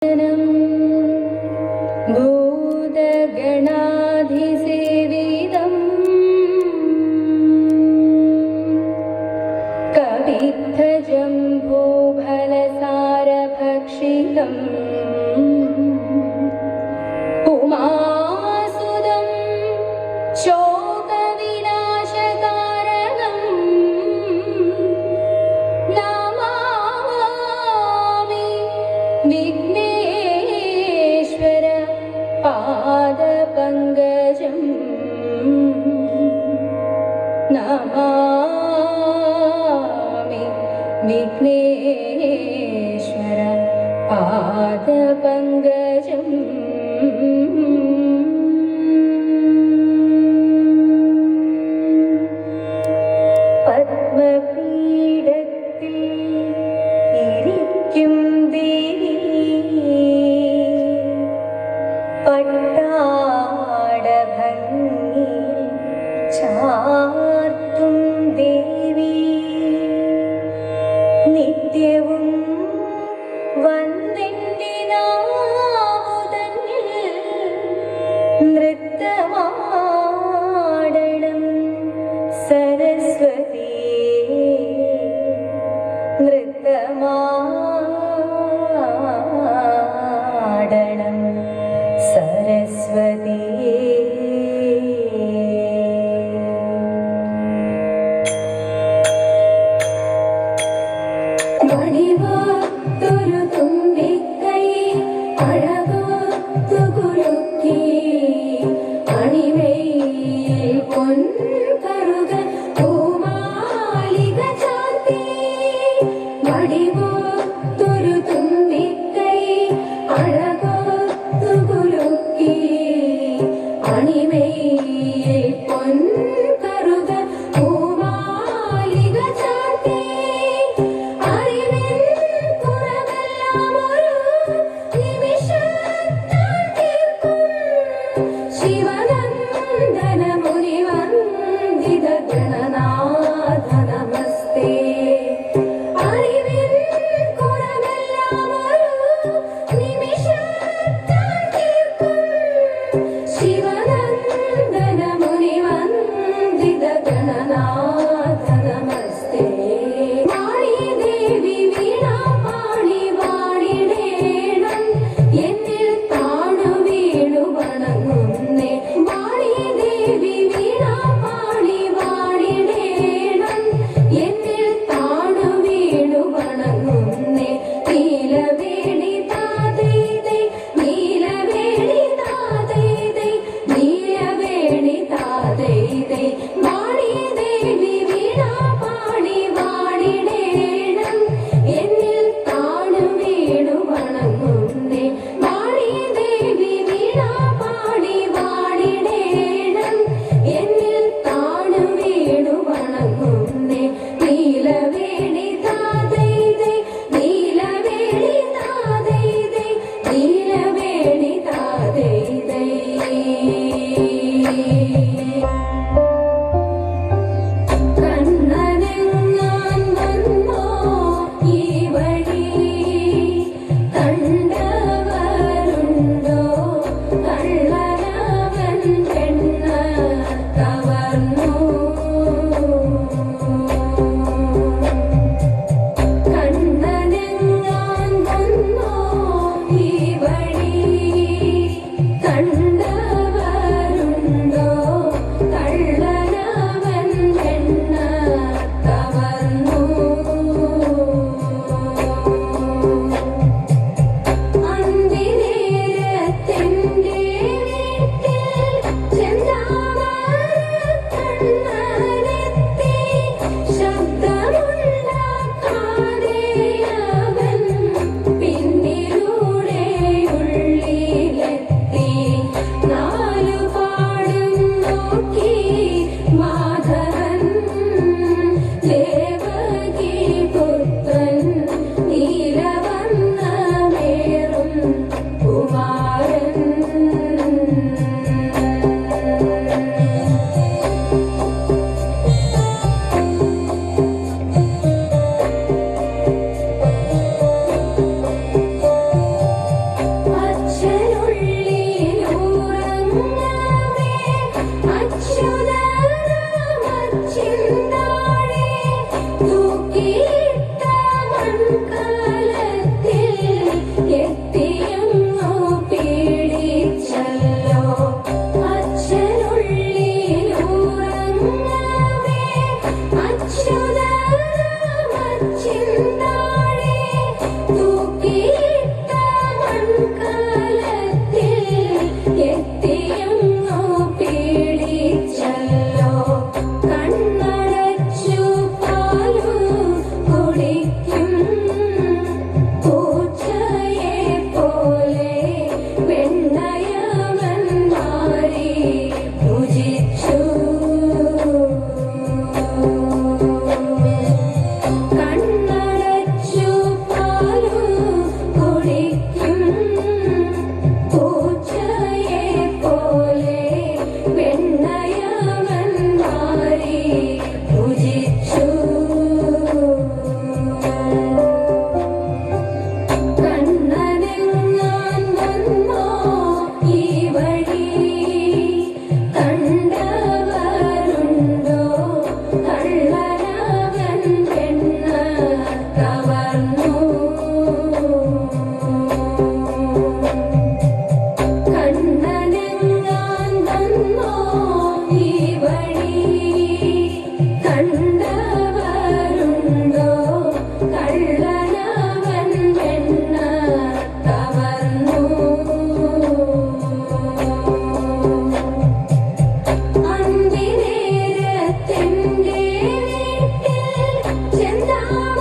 भूतगणाधिसेव कवित्थजम्भोफलसारभक्षितम् उमासुदं शोकविनाशकारणम् नामामि विघ्नेश्वर पादप സരസ്വതി. നൃത്തമാടണം സരസ്വതിയേ പൊൻ കറുക ಶಿವನ 简单。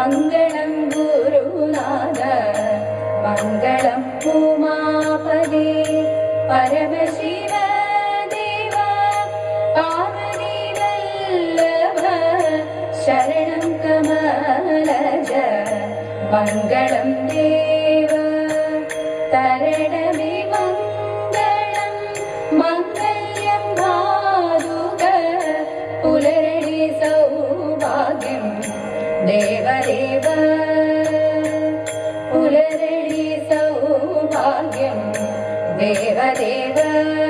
മംഗളം ഗുരുനാഥ മംഗളം ഉമാപതി പരമശിവ ദേവ പാർവതി വല്ലഭ ശരണം കമലജ മംഗളം Hare